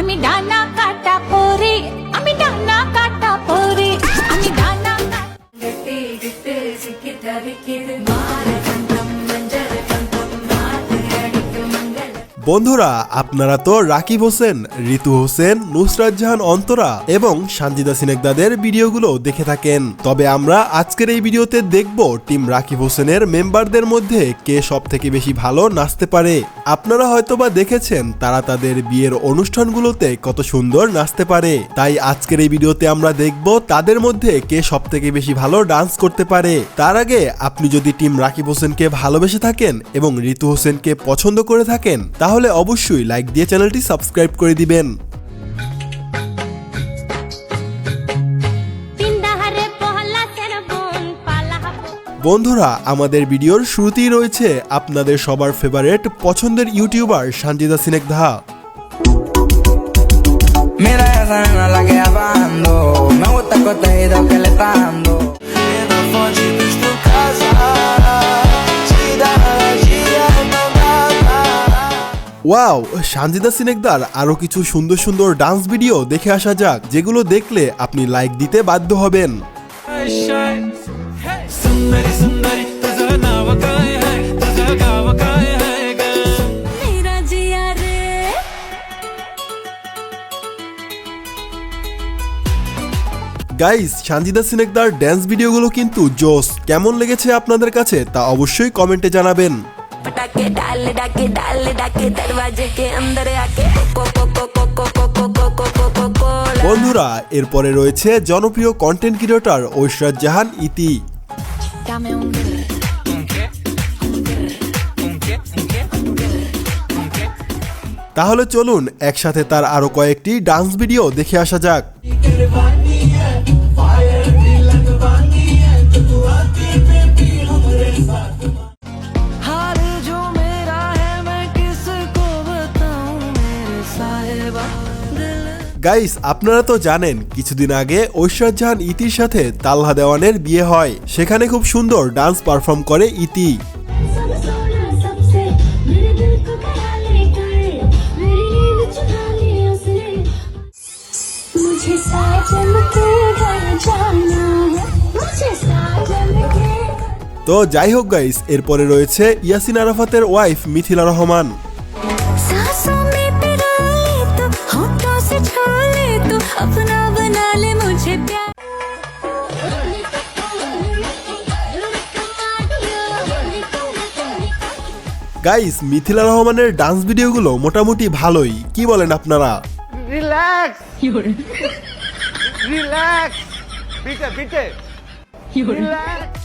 আমি ডানা কাটা পরে বন্ধুরা, আপনারা তো রাকিব হোসেন, ঋতু হোসেন, নুসরাত জাহান, অন্তরা এবং সানজিদা সিনেকদাদের ভিডিওগুলো দেখে থাকেন। তবে আমরা আজকের এই ভিডিওতে দেখব টিম রাকিব হোসেনের মেম্বারদের মধ্যে কে সব থেকে বেশি ভালো নাচতে পারে। আপনারা হয়তোবা দেখেছেন, তারা তাদের বিয়ের অনুষ্ঠানগুলোতে কত সুন্দর নাচতে পারে। তাই আজকের এই ভিডিওতে আমরা দেখব তাদের মধ্যে কে সব থেকে বেশি ভালো ডান্স করতে পারে। তার আগে আপনি যদি টিম রাকিব হোসেনকে ভালোবেসে থাকেন এবং ঋতু হোসেনকে পছন্দ করে থাকেন, তাহলে অবশ্যই লাইক দিয়ে চ্যানেলটি সাবস্ক্রাইব করে দিবেন। বন্ধুরা আমাদের ভিডিওর শুরুতেই রয়েছে আপনাদের সবার ফেভারেট পছন্দের ইউটিউবার সানজিদা সিনেকধা Mira esa nena la que ando Me gusta el coteído que le está dando wow Sanjida সিনেকদার আরও কিছু সুন্দর সুন্দর ডান্স ভিডিও দেখে আসা যাক যেগুলো দেখলে আপনি লাইক দিতে বাধ্য হবেন। গাইস সানজিদা সিনেকদার ড্যান্স ভিডিওগুলো কিন্তু জোস। কেমন লেগেছে আপনাদের কাছে তা অবশ্যই কমেন্টে জানাবেন। पटाखे डाल डाके डाल डाके दरवाजे के अंदर आके বন্ধুরা এরপরে রয়েছে জনপ্রিয় কন্টেন্ট ক্রিয়েটর ঐশ্বর জাহান ইতি তাহলে চলুন একসাথে তার আরও কয়েকটি ডান্স ভিডিও দেখে আসা যাক গাইস আপনারা তো জানেন কিছুদিন আগে ঐশ্বর জাহান ইতির সাথে তাল্লা দেওয়ানের বিয়ে হয়। সেখানে খুব সুন্দর ডান্স পারফর্ম করে ইতি। তো যাই হোক গাইস এরপরে রয়েছে ইয়াসিন আরাফাতের ওয়াইফ মিথিলা রহমান। अपना बना ले मुझे प्यार গাইস মিথিলা রহমানের ডান্স ভিডিওগুলো মোটামুটি ভালোই কি বলেন আপনারা রিল্যাক্স রিল্যাক্স পিঠে পিঠে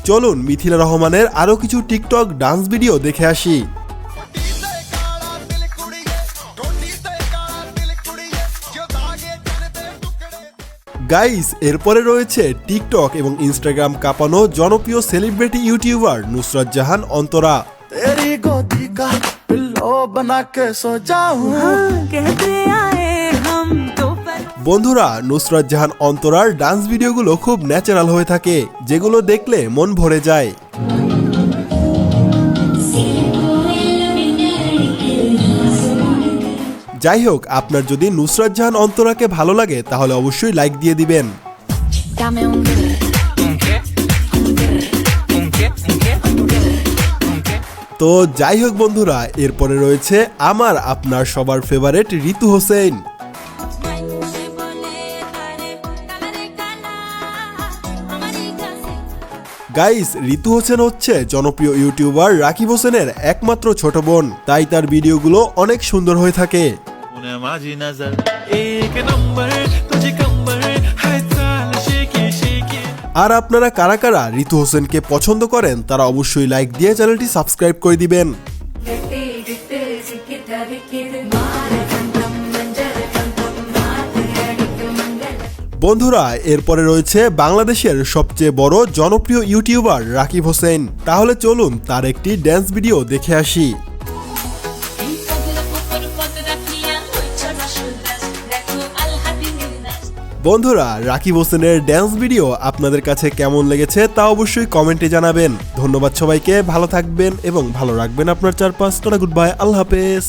চলুন মিথিলা রহমানের আরো কিছু টিকটক ডান্স ভিডিও দেখে আসি গাইস এরপরে রয়েছে টিকটক এবং ইনস্টাগ্রাম কাঁপানো জনপ্রিয় সেলিব্রিটি ইউটিউবার নুসরত জাহান অন্তরা। বন্ধুরা নুসরত জাহান অন্তরার ডান্স ভিডিওগুলো খুব ন্যাচারাল হয়ে থাকে যেগুলো দেখলে মন ভরে যায়। যাই হোক আপনার যদি নুসরাত জাহান অন্তরাকে ভালো লাগে তাহলে অবশ্যই লাইক দিয়ে দিবেন। তো যাই হোক বন্ধুরা এরপরে রয়েছে আমার আপনার সবার ফেভারেট ঋতু হোসেন। গাইস ঋতু হোসেন হচ্ছে জনপ্রিয় ইউটিউবার রাকিব হোসেনের একমাত্র ছোট বোন তাই তার ভিডিওগুলো অনেক সুন্দর হয়ে থাকে। पुण्या माझी नजर एक नंबर तुझी कंबर हाय चाल शेकी शेकी আর আপনারা কারা কারা ঋতু হোসেনকে পছন্দ করেন তারা অবশ্যই লাইক দিয়ে চ্যানেলটি সাবস্ক্রাইব করে দিবেন गट्टे गट्टे सिकिटा बिकिरे मार कंतम मंजर कंतम मात गड़िक मंगल বন্ধুরা এরপরে রয়েছে বাংলাদেশের সবচেয়ে বড় জনপ্রিয় ইউটিউবার রাকিব হোসেন তাহলে চলুন তার একটি ড্যান্স ভিডিও দেখে আসি বন্ধুরা, রাকিব হোসেনের ড্যান্স ভিডিও আপনাদের কাছে কেমন লেগেছে তা অবশ্যই কমেন্টে জানাবেন। ধন্যবাদ সবাইকে, ভালো থাকবেন এবং ভালো রাখবেন আপনার চারপাশ। তোরা গুড বাই আল্লাহ হাফেজ।